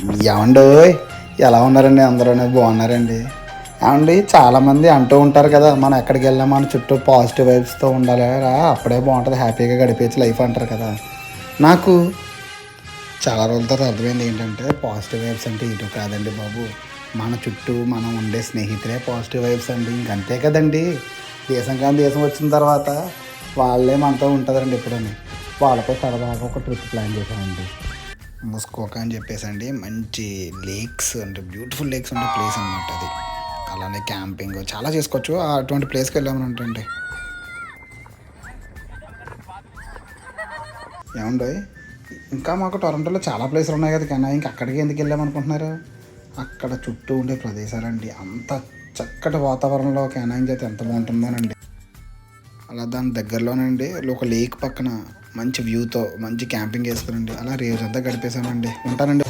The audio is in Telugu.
ఏమండి ఎలా ఉన్నారండి? అందరూ బాగున్నారండి. ఏమండి చాలామంది అంటూ ఉంటారు కదా మనం ఎక్కడికి వెళ్ళినా మన చుట్టూ పాజిటివ్ వైబ్స్తో ఉండాలి రా అప్పుడే బాగుంటుంది హ్యాపీగా గడిపేసి లైఫ్ అంటారు కదా. నాకు చాలా రోజుల తర్వాత అర్థమైంది ఏంటంటే పాజిటివ్ వైబ్స్ అంటే ఇటు కాదండి బాబు. మన చుట్టూ మనం ఉండే స్నేహితులే పాజిటివ్ వైబ్స్ అండి. ఇంకంతే కదండి. దేశం కానీ దేశం వచ్చిన తర్వాత వాళ్ళే మనతో ఉంటుందండి ఎప్పుడని. వాళ్ళతో సరదాగా ఒక ట్రిప్ ప్లాన్ చేశామండి. ముస్కోక అని చెప్పేసి అండి మంచి లేక్స్ అంటే బ్యూటిఫుల్ లేక్స్ ఉండే ప్లేస్ అనమాట అది. అలానే క్యాంపింగ్ చాలా చేసుకోవచ్చు. ఆ అటువంటి ప్లేస్కి వెళ్ళామని అంటే ఏమండి? ఇంకా మాకు టొరంటోలో చాలా ప్లేసులు ఉన్నాయి కదా కానీ ఇంకా అక్కడికి ఎందుకు వెళ్ళామనుకుంటున్నారు అక్కడ చుట్టూ ఉండే ప్రదేశాలండి. అంత చక్కటి వాతావరణంలో కెనాయింగ్ చేస్తే ఎంత బాగుంటుందోనండి. అలా దాని దగ్గరలోనండి. ఒక లేక్ పక్కన మంచి వ్యూతో మంచి క్యాంపింగ్ వేసుకునండి అలా రోజంతా గడిపేశామండి. ఉంటానండి.